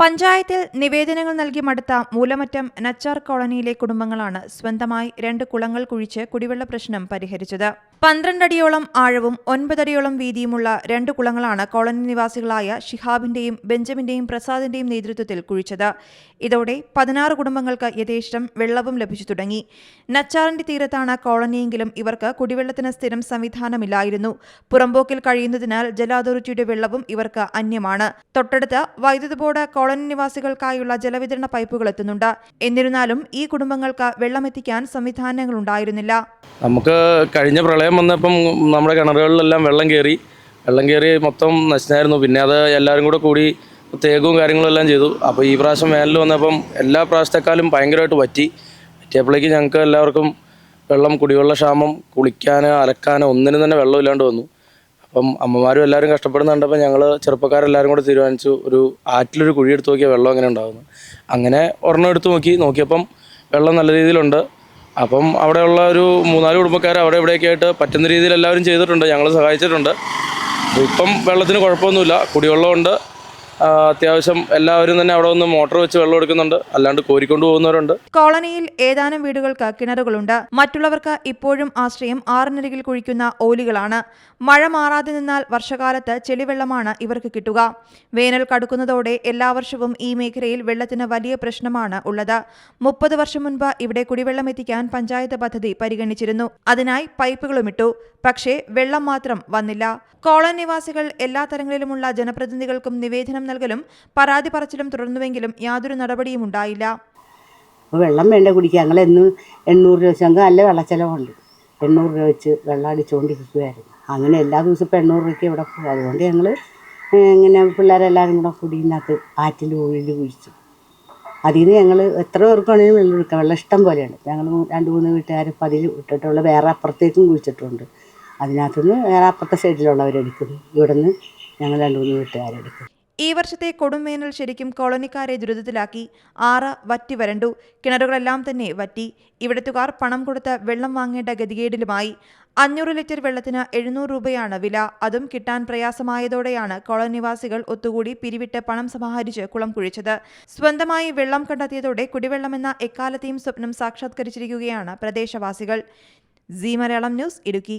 പഞ്ചായത്തിൽ നിവേദനങ്ങൾ നൽകി മടുത്ത മൂലമറ്റം നച്ചാർ കോളനിയിലെ കുടുംബങ്ങളാണ് സ്വന്തമായി രണ്ട് കുളങ്ങൾ കുഴിച്ച് കുടിവെള്ള പ്രശ്നം പരിഹരിച്ചത്. പന്ത്രണ്ടടിയോളം ആഴവും ഒൻപതടിയോളം വീതിയുമുള്ള രണ്ട് കുളങ്ങളാണ് കോളനി നിവാസികളായ ഷിഹാബിന്റെയും ബെഞ്ചമിന്റെയും പ്രസാദിന്റെയും നേതൃത്വത്തിൽ കുഴിച്ചത്. ഇതോടെ പതിനാറ് കുടുംബങ്ങൾക്ക് യഥേഷ്ടം വെള്ളവും ലഭിച്ചു തുടങ്ങി. നച്ചാറിന്റെ തീരത്താണ് കോളനിയെങ്കിലും ഇവർക്ക് കുടിവെള്ളത്തിന് സ്ഥിരം സംവിധാനമില്ലായിരുന്നു. പുറമ്പോക്കിൽ കഴിയുന്നതിനാൽ ജല അതോറിറ്റിയുടെ വെള്ളവും ഇവർക്ക് അന്യമാണ്. തൊട്ടടുത്ത് വൈദ്യുതി ബോർഡ് കോളനി നിവാസികൾക്കായുള്ള ജലവിതരണ പൈപ്പുകൾ എത്തുന്നുണ്ട്. എന്നിരുന്നാലും ഈ കുടുംബങ്ങൾക്ക് വെള്ളമെത്തിക്കാൻ സംവിധാനങ്ങൾ ഉണ്ടായിരുന്നില്ല നമുക്ക് കഴിഞ്ഞ പ്രളയം വന്നപ്പം നമ്മുടെ കിണറുകളിലെല്ലാം വെള്ളം കയറി വെള്ളം കയറി മൊത്തം നശിച്ചായിരുന്നു. പിന്നെ അത് എല്ലാവരും കൂടെ കൂടി കാര്യങ്ങളും എല്ലാം ചെയ്തു. അപ്പോൾ ഈ പ്രാവശ്യം വേനൽ വന്നപ്പം എല്ലാ പ്രാവശ്യത്തെക്കാളും ഭയങ്കരമായിട്ട് പറ്റി. പറ്റിയപ്പോഴേക്ക് ഞങ്ങൾക്ക് എല്ലാവർക്കും വെള്ളം കുടിവെള്ള ക്ഷാമം കുളിക്കാനോ അലക്കാനോ ഒന്നിനും തന്നെ വെള്ളം ഇല്ലാണ്ട് വന്നു. അപ്പം അമ്മമാരും എല്ലാവരും കഷ്ടപ്പെടുന്ന കണ്ടപ്പോൾ ഞങ്ങൾ ചെറുപ്പക്കാരെല്ലാവരും കൂടെ തീരുമാനിച്ചു ഒരു ആറ്റിലൊരു കുഴി എടുത്ത് നോക്കിയാൽ വെള്ളം അങ്ങനെ ഉണ്ടാകുന്നു അങ്ങനെ ഒരെണ്ണം എടുത്ത് നോക്കി നോക്കിയപ്പം വെള്ളം നല്ല രീതിയിലുണ്ട്. അപ്പം അവിടെയുള്ള ഒരു മൂന്നാൽ കുടുംബക്കാർ അവിടെ ഇവിടെയൊക്കെ ആയിട്ട് പറ്റുന്ന രീതിയിൽ എല്ലാവരും ചെയ്തിട്ടുണ്ട് ഞങ്ങൾ സഹായിച്ചിട്ടുണ്ട്. ഇപ്പം വെള്ളത്തിന് കുഴപ്പമൊന്നുമില്ല കുടിവെള്ളമുണ്ട്. അത്യാവശ്യം എല്ലാവരും തന്നെ അവിടെ വന്ന് മോട്ടോർ വെച്ച് വെള്ളം എടുക്കുന്നുണ്ട്. അല്ലാണ്ട് കോരിക്കൊണ്ട് പോകുന്നവരുണ്ട്. കോളനിയിൽ ഏതാനും വീടുകൾക്ക് കിണറുകളുണ്ട്. മറ്റുള്ളവർക്ക് ഇപ്പോഴും ആശ്രയം ആറിനരികിൽ കുഴിക്കുന്ന ഓലികളാണ്. മഴ മാറാതെ നിന്നാൽ വർഷകാലത്ത് ചെളിവെള്ളമാണ് ഇവർക്ക് കിട്ടുക. വേനൽ കടുക്കുന്നതോടെ എല്ലാ വർഷവും ഈ മേഖലയിൽ വെള്ളത്തിന് വലിയ പ്രശ്നമാണ് ഉള്ളത്. മുപ്പത് വർഷം മുൻപ് ഇവിടെ കുടിവെള്ളം എത്തിക്കാൻ പഞ്ചായത്ത് പദ്ധതി പരിഗണിച്ചിരുന്നു. അതിനായി പൈപ്പുകളുമിട്ടു പക്ഷേ വെള്ളം മാത്രം വന്നില്ല. കോളനി നിവാസികൾ എല്ലാ തരങ്ങളിലുമുള്ള ജനപ്രതിനിധികൾക്കും നിവേദനം നൽകലും പരാതി പറച്ചിലും തുടർന്നുവെങ്കിലും യാതൊരു നടപടിയും ഉണ്ടായില്ല. വെള്ളം വേണ്ട കുടിക്കുക ഞങ്ങൾ എന്നും എണ്ണൂറ് രൂപ വെച്ച് ഞങ്ങൾക്ക് നല്ല വെള്ളച്ചെലവുണ്ട്. എണ്ണൂറ് രൂപ വെച്ച് വെള്ളം അടിച്ചുകൊണ്ടിരിക്കുമായിരുന്നു അങ്ങനെ എല്ലാ ദിവസവും ഇപ്പം എണ്ണൂറ് രൂപയ്ക്ക് ഇവിടെ പോകും അതുകൊണ്ട് ഞങ്ങൾ ഇങ്ങനെ പിള്ളേരെല്ലാവരും കൂടെ കുടിയിനകത്ത് ആറ്റിൽ ഉള്ളിൽ കുഴിച്ചു. അതിൽ നിന്ന് ഞങ്ങൾ എത്ര പേർക്കാണെങ്കിലും വെള്ളം എടുക്കാം. വെള്ളം ഇഷ്ടം പോലെയാണ്. ഞങ്ങൾ രണ്ട് മൂന്ന് വീട്ടുകാർ ഇപ്പം അതിൽ ഇട്ടിട്ടുള്ള വേറെ അപ്പുറത്തേക്കും കുഴിച്ചിട്ടുണ്ട്. അതിനകത്തുനിന്ന് വേറെ അപ്പുറത്തെ സൈഡിലുള്ളവരെടുക്കും ഇവിടെ നിന്ന് ഞങ്ങൾ രണ്ട് മൂന്ന് വീട്ടുകാരെടുക്കും ഈ വർഷത്തെ കൊടുംവേനൽ ശരിക്കും കോളനിക്കാരെ ദുരിതത്തിലാക്കി. ആറ് വറ്റി വരണ്ടു. കിണറുകളെല്ലാം തന്നെ വറ്റി. ഇവിടത്തുകാർ പണം കൊടുത്ത് വെള്ളം വാങ്ങേണ്ട ഗതികേടിലുമായി. അഞ്ഞൂറ് ലിറ്റർ വെള്ളത്തിന് എഴുന്നൂറ് രൂപയാണ് വില. അതും കിട്ടാൻ പ്രയാസമായതോടെയാണ് കോളനിവാസികൾ ഒത്തുകൂടി പിരിവിട്ട് പണം സമാഹരിച്ച് കുളം കുഴിച്ചത്. സ്വന്തമായി വെള്ളം കണ്ടെത്തിയതോടെ കുടിവെള്ളമെന്ന എക്കാലത്തെയും സ്വപ്നം സാക്ഷാത്കരിച്ചിരിക്കുകയാണ് പ്രദേശവാസികൾ. Zee Malayalam news Idukki.